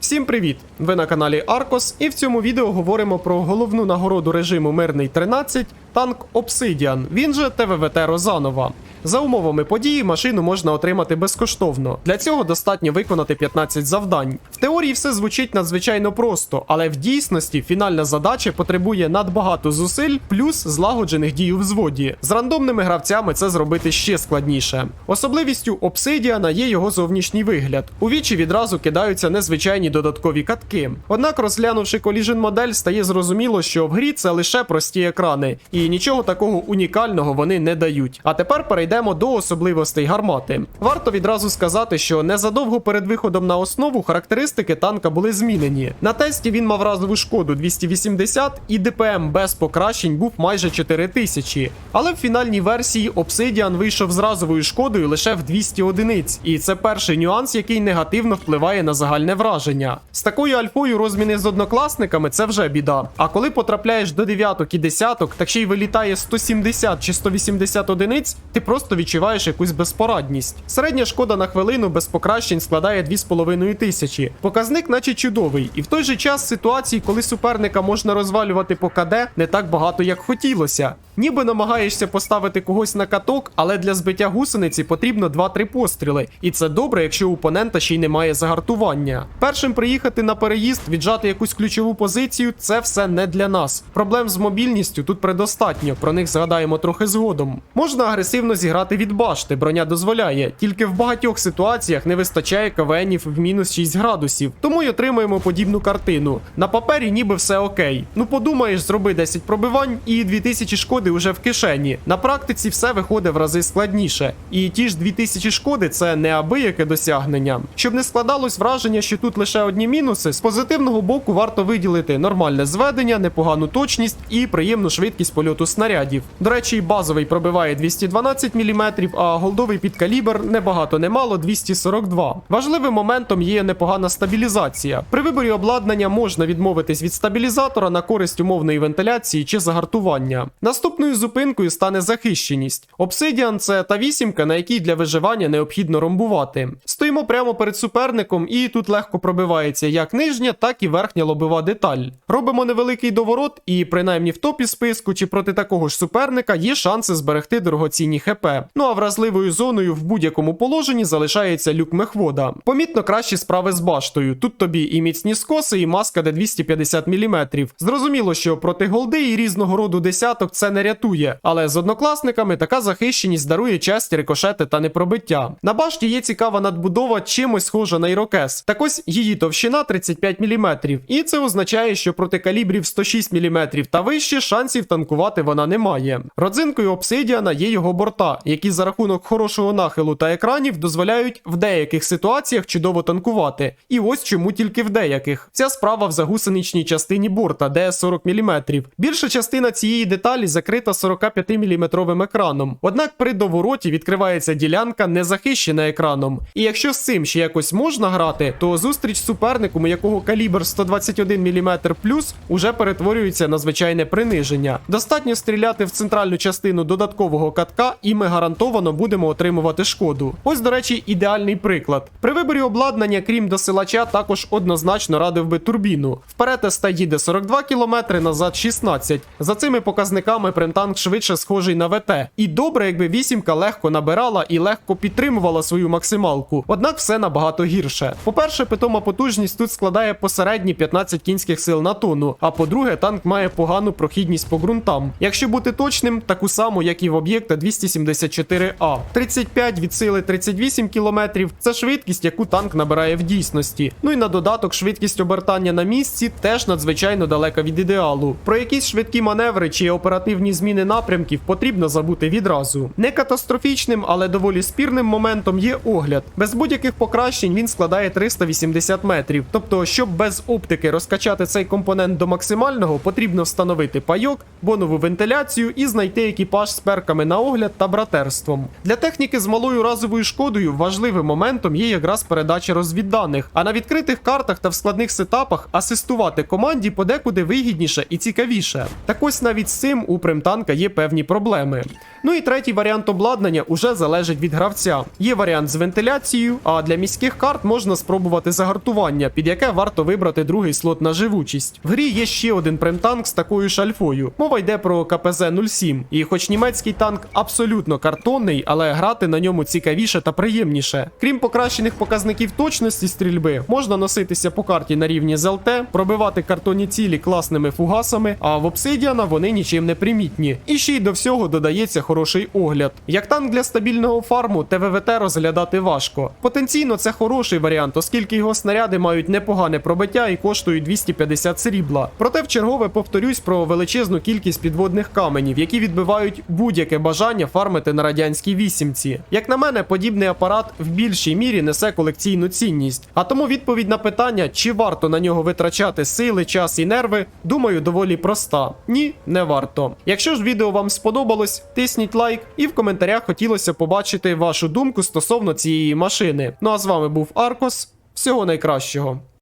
Всім привіт! Ви на каналі Аркос, і в цьому відео говоримо про головну нагороду режиму Мирний 13 танк Обсидіан. він же ТВВТ Розанова. За умовами події машину можна отримати безкоштовно. Для цього достатньо виконати 15 завдань. В теорії все звучить надзвичайно просто, але в дійсності фінальна задача потребує надбагато зусиль плюс злагоджених дій у взводі. З рандомними гравцями це зробити ще складніше. Особливістю Obsidian є його зовнішній вигляд. У вічі відразу кидаються незвичайні додаткові катки. Однак, розглянувши Collision модель, стає зрозуміло, що в грі це лише прості екрани, і нічого такого унікального вони не дають. А тепер перейдемо до особливостей гармати. Варто відразу сказати, що незадовго перед виходом на основу характеристики танка були змінені. На тесті він мав разову шкоду 280 і ДПМ без покращень був майже 4000. Але в фінальній версії Obsidian вийшов з разовою шкодою лише в 200 одиниць, і це перший нюанс, який негативно впливає на загальне враження. З такою альфою розміни з однокласниками це вже біда. А коли потрапляєш до дев'яток і десяток, так ще й вилітає 170 чи 180 одиниць, ти просто відчуваєш якусь безпорадність. Середня шкода на хвилину без покращень складає 2,5 тисячі. Показник, наче чудовий, і в той же час ситуації, коли суперника можна розвалювати по КД, не так багато, як хотілося. Ніби намагаєшся поставити когось на каток, але для збиття гусениці потрібно 2-3 постріли, і це добре, якщо у опонента ще й немає загартування. Першим приїхати на переїзд, віджати якусь ключову позицію це все не для нас. Проблем з мобільністю тут предостатньо, про них згадаємо трохи згодом. Можна агресивно зіграти від башти, броня дозволяє, тільки в багатьох ситуаціях не вистачає КВНів в мінус 6 градусів, тому й отримуємо подібну картину. На папері ніби все окей. Ну подумаєш, зроби 10 пробивань і 2000 шкоди вже в кишені. На практиці все виходить в рази складніше. І ті ж 2000 шкоди це неабияке досягнення. Щоб не складалось враження, що тут лише одні мінуси, з позитивного боку варто виділити нормальне зведення, непогану точність і приємну швидкість польоту снарядів. До речі, базовий пробиває 212 мм, а голдовий підкалібр небагато немало 242. Важливим моментом є непогана стабілізація. При виборі обладнання можна відмовитись від стабілізатора на користь умовної вентиляції чи загартування. Наступною зупинкою стане захищеність. Obsidian – це та вісімка, на якій для виживання необхідно ромбувати. Стоїмо прямо перед суперником, і тут легко пробивається як нижня, так і верхня лобова деталь. Робимо невеликий доворот, і принаймні в топі списку чи проти такого ж суперника є шанси зберегти дорогоцінні ХП. Ну а вразливою зоною в будь-якому положенні залишається люк мехвода. Помітно кращі справи з баштою. Тут тобі і міцні скоси, і маска де 250 мм. Зрозуміло, що проти голди і різного роду десяток це не рятує, але з однокласниками така захищеність дарує часті рикошети та непробиття. На башті є цікава надбудова, чимось схожа на Ірокез. Так ось її товщина 35 мм. І це означає, що проти калібрів 106 мм та вище шансів танкувати вона не має. Родзинкою обсидіана є його борта, які за рахунок хорошого нахилу та екранів дозволяють в деяких ситуаціях чудово танкувати. І ось чому тільки в деяких. Ця справа в загусеничній частині борта, де 40 мм. Більша частина цієї деталі закрита 45 мм екраном. Однак при довороті відкривається ділянка не захищена екраном. І якщо з цим ще якось можна грати, то зустріч з суперником, якого калібр 121 мм плюс, уже перетворюється на звичайне приниження. Достатньо стріляти в центральну частину додаткового катка, і ми гарантовано будемо отримувати шкоду. Ось, до речі, ідеальний приклад. При виборі обладнання, крім досилача, також однозначно радив би турбіну. Вперед СТ їде 42 км, назад 16. За цими показниками примтанк швидше схожий на ВТ. І добре, якби вісімка легко набирала і легко підтримувала свою максималку. Однак все набагато гірше. По-перше, питома потужність тут складає посередні 15 кінських сил на тонну. А по-друге, танк має погану прохідність по ґрунтам. Якщо бути точним, таку саму, як і в об'єкта 274А. 35 від сили 38 км – це швидкість, яку танк набирає в дійсності. Ну і на додаток швидкість обертання на місці теж надзвичайно далека від ідеалу. Про якісь швидкі маневри чи оперативні зміни напрямків потрібно забути відразу. Не катастрофічним, але доволі спірним моментом є огляд. Без будь-яких покращень він складає 380 метрів. Тобто, щоб без оптики розкачати цей компонент до максимального, потрібно встановити пайок, бонову вентиляцію і знайти екіпаж з перками на огляд та братерством. Для техніки з малою разовою шкодою важливим моментом є якраз передача розвідданих, а на відкритих картах та в складних сетапах асистувати команді подекуди вигідніше і цікавіше. Так ось навіть з цим у примтанка є певні проблеми. Ну і третій варіант обладнання уже залежить від гравця. Є варіант з вентиляцією, а для міських карт можна спробувати загартування, під яке варто вибрати другий слот на живучість. В грі є ще один примтанк з такою шальфою. Мова йде про КПЗ 07. І хоч німецький танк абсолютно картонний, але грати на ньому цікавіше та приємніше. Крім покращених показників точності стрільби, можна носитися по карті на рівні з ЛТ, пробивати картонні цілі класними фугасами, а в обсидіана вони нічим не примітні. І ще й до всього додається хороший огляд. Як танк для стабільного фарму, ТВВТ розглядати важко. Потенційно це хороший варіант, оскільки його снаряди мають непогане пробиття і коштують 250 срібла. Проте в чергове повторюсь про величезну кількість підводних каменів, які відбивають будь-яке бажання фармити на радянській вісімці. Як на мене, подібний апарат в більшій мірі несе колекційну цінність. А тому відповідь на питання, чи варто на нього витрачати сили, час і нерви, думаю, доволі проста. Ні, не варто. Якщо ж відео вам сподобалось, тисніть лайк і в коментарях хотілося побачити вашу думку стосовно цієї машини. Ну а з вами був Аркос. Всього найкращого.